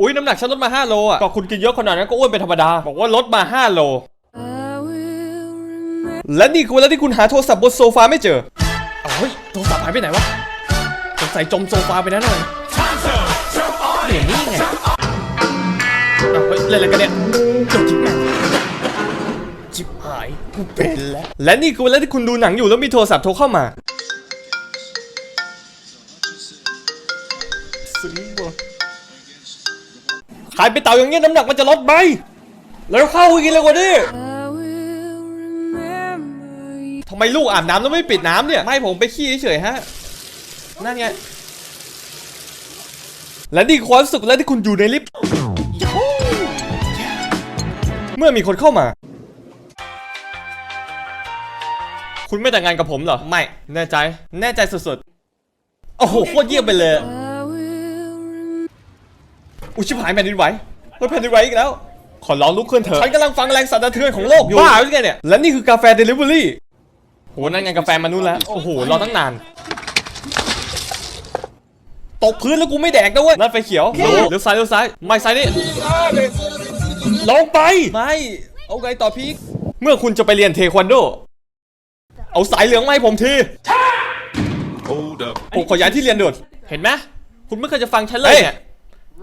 อุ้ยน้ำหนักฉันลดมา 5 โลอะก็คุณกินเยอะขนาดนั้นก็อ้วนเป็นธรรมดา บอกว่าลดมา 5 โล และนี่คือเวลาที่คุณหาโทรศัพท์บนโซฟาไม่เจอเอาเฮ้ยโทรศัพท์หายไปไหนวะสงสัยจมโซฟาไปแล้วหน่อยเนี่ยนี่ไงเอาเฮ้ยเล่นอะไรกันเนี่ยจบจิบหายจิบหายกูเป็นแล้ว และนี่คือเวลาที่คุณดูหนังอยู่แล้วมีโทรศัพท์โทรเข้ามา ขายไปเต่าอย่างเงี้ยน้ำหนักมันจะลดไหมแล้วเข้าอีกเลยกว่านี้ทำไมลูกอาบน้ำแล้วไม่ปิดน้ำเนี่ย ไม่ผมไปขี้เฉยฮะ นั่นไง และนี่ความสุขแล้วที่คุณอยู่ในลิฟต์ เมื่อมีคนเข้ามา คุณไม่แต่งงานกับผมเหรอ ไม่ แน่ใจ แน่ใจสุดๆ โอ้โห โคตรเยี่ยมไปเลย อุยชิบหายแผ่นดินไหวเฮ้ยแผ่นดินไหวอีกแล้ว ขอร้องลุกขึ้นเถอะฉันกำลังฟังแรงสั่นสะเทือนของโลกอยู่บ้าหรือไงเนี่ย และนี่คือกาแฟเดลิเวอรี่โหนั่นไงกาแฟมานู่นแล้ว โอ้โห รอตั้งนาน ตกพื้นแล้วกูไม่แดกนะเว้ยนั่นไฟเขียวเลี้ยวซ้ายเลี้ยวซ้าย ไม่ซ้ายนี่ลงไป ไม่ เอาไงต่อพีกเมื่อคุณจะไปเรียนเทควันโด เอาสายเหลืองมาให้ผมที Hold up. ผมขอย้ายที่เรียนด่วนเห็นไหมคุณไม่เคยจะฟังฉันเลยเนี่ย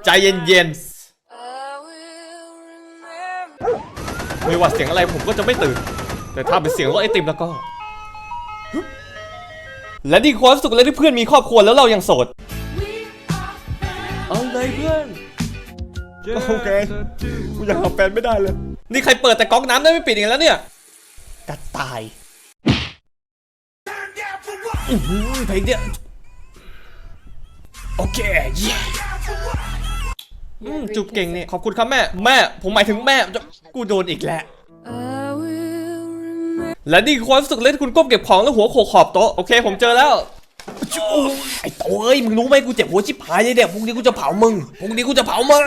ใจเย็นๆไม่ว่าเสียงอะไรผมก็จะไม่ตื่น แต่ถ้าเป็นเสียงรถไอติมแล้วก็ และนี่ความสุขและที่เพื่อนมีครอบครัวแล้วเรายังโสด เอาเลยเพื่อน โอเค กูยังหาแฟนไม่ได้เลย นี่ใครเปิดแต่ก๊อกน้ำได้ไม่ปิดอีกแล้วเนี่ยกระต่ายอื้อหือเพลงเนี้ยโอเคเย้ อืมจูบเก่งเนี่ยขอบคุณครับแม่ แม่ ผมหมายถึงแม่จะกูโดนอีกแล้ว และนี่คือความรู้สึกเล่นคุณก้มเก็บของแล้วหัวโขกขอบโต๊ะ โอเค ผมเจอแล้วไอ้โตเอ้ยมึงรู้ไหมกูเจ็บหัวชิบหายเลยเนี่ยพรุ่งนี้กูจะเผามึงพรุ่งนี้กูจะเผามึง